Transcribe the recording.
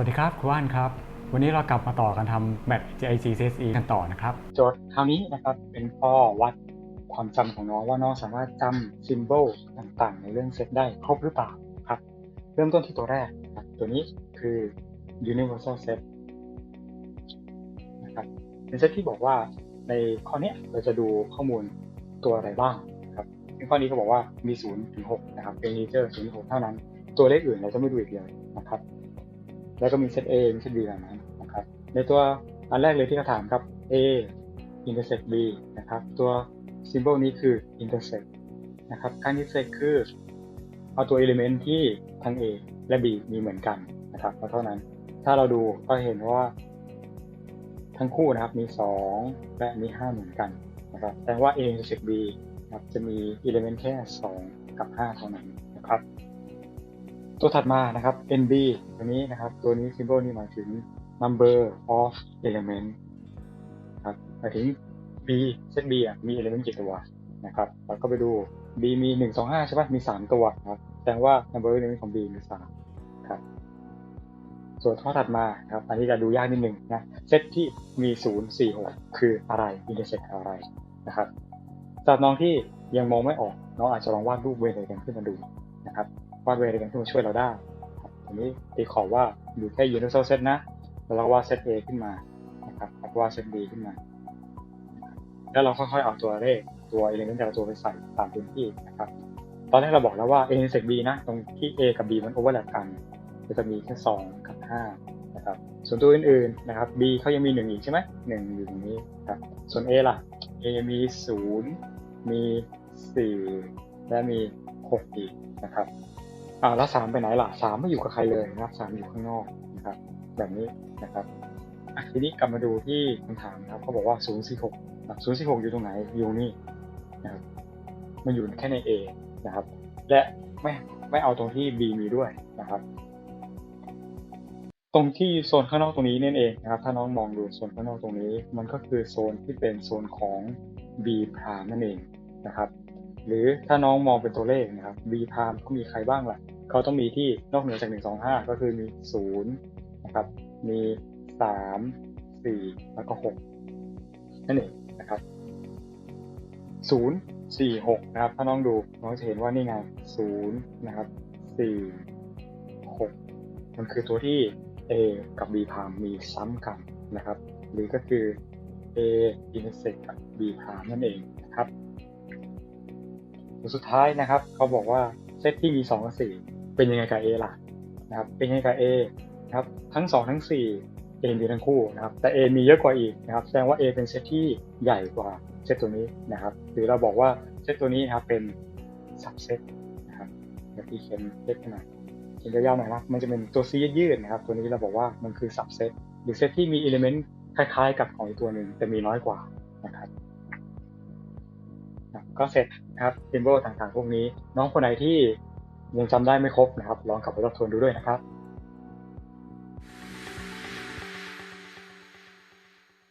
วัสดีครับคุณว่านครับ วันนี้เรากลับมาต่อกันทำแบบ JIC CSE กันต่อนะครับ โจทย์คราวนี้นะครับเป็นข้อวัดความจำของน้องว่าน้องสามารถจำซิมโบลต่างๆ ในเรื่องเซตได้ครบหรือเปล่าครับเริ่มต้นที่ตัวแรกครับตัวนี้คือ universal set นะครับเป็นเซตที่บอกว่าในข้อนี้เราจะดูข้อมูลตัวอะไรบ้างครับในข้อนี้เขาบอกว่ามี0ถึง6นะครับเป็น integer 0ถึง6เท่านั้น ตัวเลขอื่นเราจะไม่ดูอีกเลยนะครับ แล้วก็มีเซต A มีเซต B แบบนั้นนะครับ ในตัวอันแรกเลยที่เขาถามครับ A intersect B นะครับ ตัว symbol นี้คือ intersect นะครับการ intersect คือ เอาตัว element ที่ทั้ง A และ B มีเหมือนกันนะครับเท่านั้น ถ้าเราดูก็เห็นว่า ทั้งคู่นะครับมี 2 และมี 5 เหมือนกันนะครับแสดงว่า A intersect B นะครับจะมี element แค่ 2 กับ 5 เท่านั้นนะครับ ตัวถัดมานะครับ NB ตัวนี้นะครับ ตัวนี้ symbol นี่หมายถึง number of element ครับหมายถึง B เช่น B อะมี element กี่ตัวนะครับเราก็ไปดู B มี1 2 5ใช่ปะมี3ตัวนะครับแสดงว่า number of element ของ B มี3ครับส่วนข้อถัดมาครับ อันนี้จะดูยากนิดนึงนะเซตที่มี0 4 6คืออะไร intersect อะไรนะครับสำหรับน้องที่ยังมองไม่ออกน้องอาจจะลองวาดรูปเวทอะไรกันขึ้นมาดูนะครับ วาดเวอะไรกันขึ้นมาช่วยเราได้ครับอันนี้ตีขอว่าอยู่แค่ universal set นะ แล้วเราวาดเซต A ขึ้นมานะครับแล้วก็วาดเซต B ขึ้นมา แล้วเราค่อยๆเอาตัวเลขตัว element แต่ละตัวไปใส่ตามพื้นที่นะครับ ตอนแรกเราบอกแล้วว่า A intersect B นะ ตรงที่ A กับ B มัน overlap กันก็จะมีแค่ 2 กับ 5 นะครับ ส่วนตัวอื่นๆนะครับ B เขายังมี 1 อีกใช่ไหม1อยู่ตรงนี้ครับ ส่วน A ล่ะ A มี 0 มี 4 และมี 6 อีกนะครับ อ่าแล้วสามไปไหนล่ะสามไม่อยู่กับใครเลยนะครับสามอยู่ข้างนอกนะครับ แบบนี้นะครับทีนี้กลับมาดูที่คำถามนะครับเขาบอกว่า046นะครับ046อยู่ตรงไหนอยู่นี่นะครับมันอยู่แค่ใน A นะครับ และไม่ไม่เอาตรงที่ B มีด้วยนะครับ ตรงที่โซนข้างนอกตรงนี้นั่นเองนะครับ ถ้าน้องมองดูโซนข้างนอกตรงนี้ มันก็คือโซนที่เป็นโซนของ B พรามนั่นเองนะครับ หรือถ้าน้องมองเป็นตัวเลขนะครับ B พามเขามีใครบ้างล่ะเขาต้องมีที่นอกเหนือจาก 1 2 5 ก็คือมี 0 นะครับ มี 3 4 แล้วก็ 6 นั่นเองนะครับ 0 4 6 นะครับ ถ้าน้องดูน้องจะเห็นว่านี่ไง 0 นะครับ 4 6 มันคือตัวที่ A กับ B พามมีซ้ำกันนะครับ หรือก็คือ A intersect กับ B พามนั่นเอง สุดท้ายนะครับ เขาบอกว่าเซตที่มี2กับ4เป็นยังไงกับ A ล่ะนะครับ เป็นยังไงกับ A นะครับทั้ง 2 ทั้ง 4 A มีทั้งคู่นะครับ แต่ A มีเยอะกว่าอีกนะครับ แสดงว่า A เป็นเซตที่ใหญ่กว่าเซตตัวนี้นะครับ หรือเราบอกว่าเซตตัวนี้นะครับเป็น subset นะครับแบบที่เขียนเล็กขนาดเขียนยาวๆหน่อยนะมันจะเป็นตัว C ยืดๆนะครับ ตัวนี้เราบอกว่ามันคือ subset หรือเซตที่มี element คล้ายๆ กับของอีกตัวหนึ่งแต่มีน้อยกว่านะครับ ก็เสร็จนะครับซิมโบลต่างๆ พวกนี้ น้องคนไหนที่ยังจำได้ไม่ครบนะครับ ลองกลับไปทบทวนดูด้วยนะครับ